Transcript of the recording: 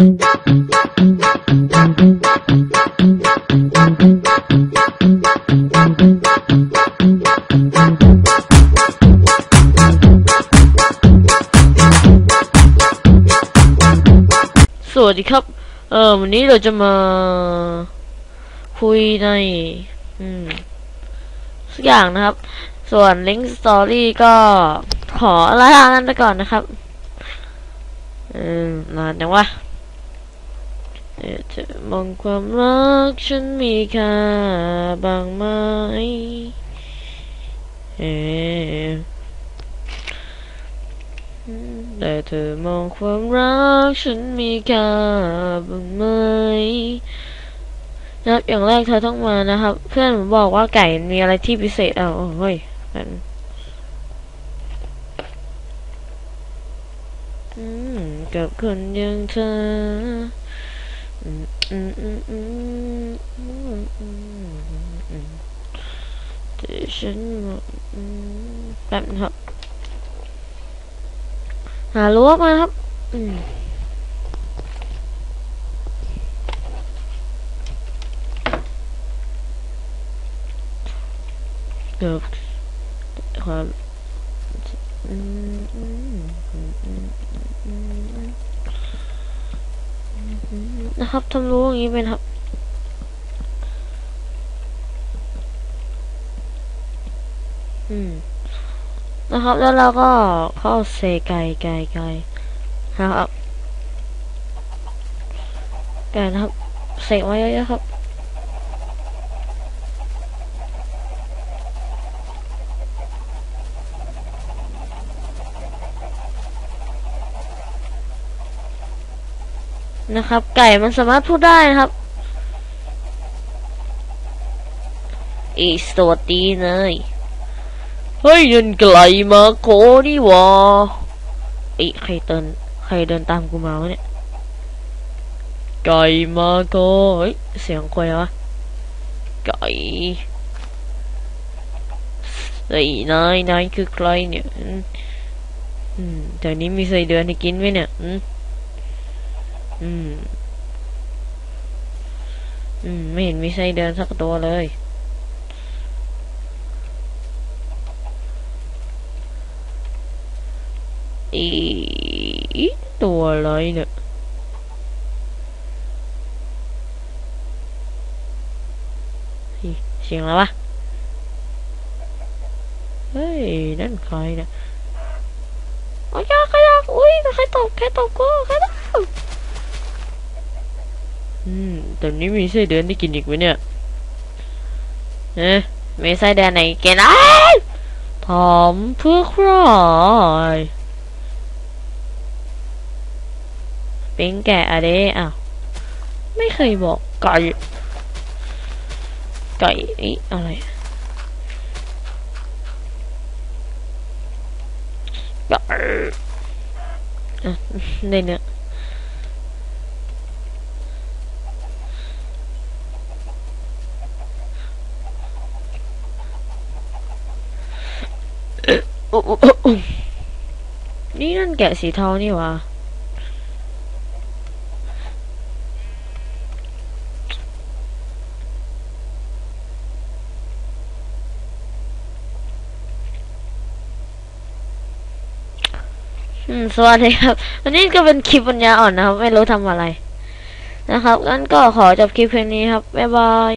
สวัสดีครับ เออวันนี้เราจะมาคุยใน อืมสักอย่างนะครับ ส่วน Link Story ก็ขอลาทางกันไปก่อนนะครับ อืมนานจังวะ เอ่อมองความรักฉันมีค่าบางไหมเออแต่เธอมองความรักฉันมีค่าบ้างไหมนะครับอย่างแรกเธอต้องมานะครับ เพื่อนผมบอกว่าไก่มีอะไรที่พิเศษเอาเฮ้ยมันกับคนอย่างเธอ อืมอืมอืมอืมอืมอืมอืมแต่ฉั นะครับทำรู้อย่างนี้เป็นครับ อืม นะครับ แล้วเราก็เข้าเซไกไกไกนะครับไก่นะครับ เสกไว้เยอะๆครับ นะครับ ไก่มันสามารถพูดได้นะครับอีสวัสดีเนยเฮ้ยเดินไกลมาโคนี่หวะไอ้ใครเดินใครเดินตามกูมาวะเนี่ยไก่มาโกเฮ้ยเสียงใครวะไก่เฮ้นายนายคือใครเนี่ยอืมอืมแถวนี้มีไส้เดือนให้กินไหมเนี่ย อืม อืม ไม่เห็นมีไส้เดือนสักตัวเลย อีตัวอะไรเนี่ยเฮ้ยเสียงอะไรวะ เฮ้ย นั่นใครเนี่ยโอ้ยยากยากอุ้ย ใครตกใครตกกู ใครตก อืมแต่นี้มีไส้เดือนได้กินอีกไหมเนี่ยเอ๊ะมีไส้เดือนไหนกินอ้ายถามเพื่อครเป็นแกะอะเด้อ้าวไม่เคยบอกไก่ไก่ไอ้อะไรไก่อะได้เนื้อโอ้โอ้โอ้โอ้ นี่นั่นแกะสีเทานี่วะสวัสดีครับ วันนี้ก็เป็นคลิปปัญญาอ่อนนะครับ ไม่รู้ทำอะไร นะครับงั้นก็ขอจบคลิปเพียงนี้ครับ บ๊ายบาย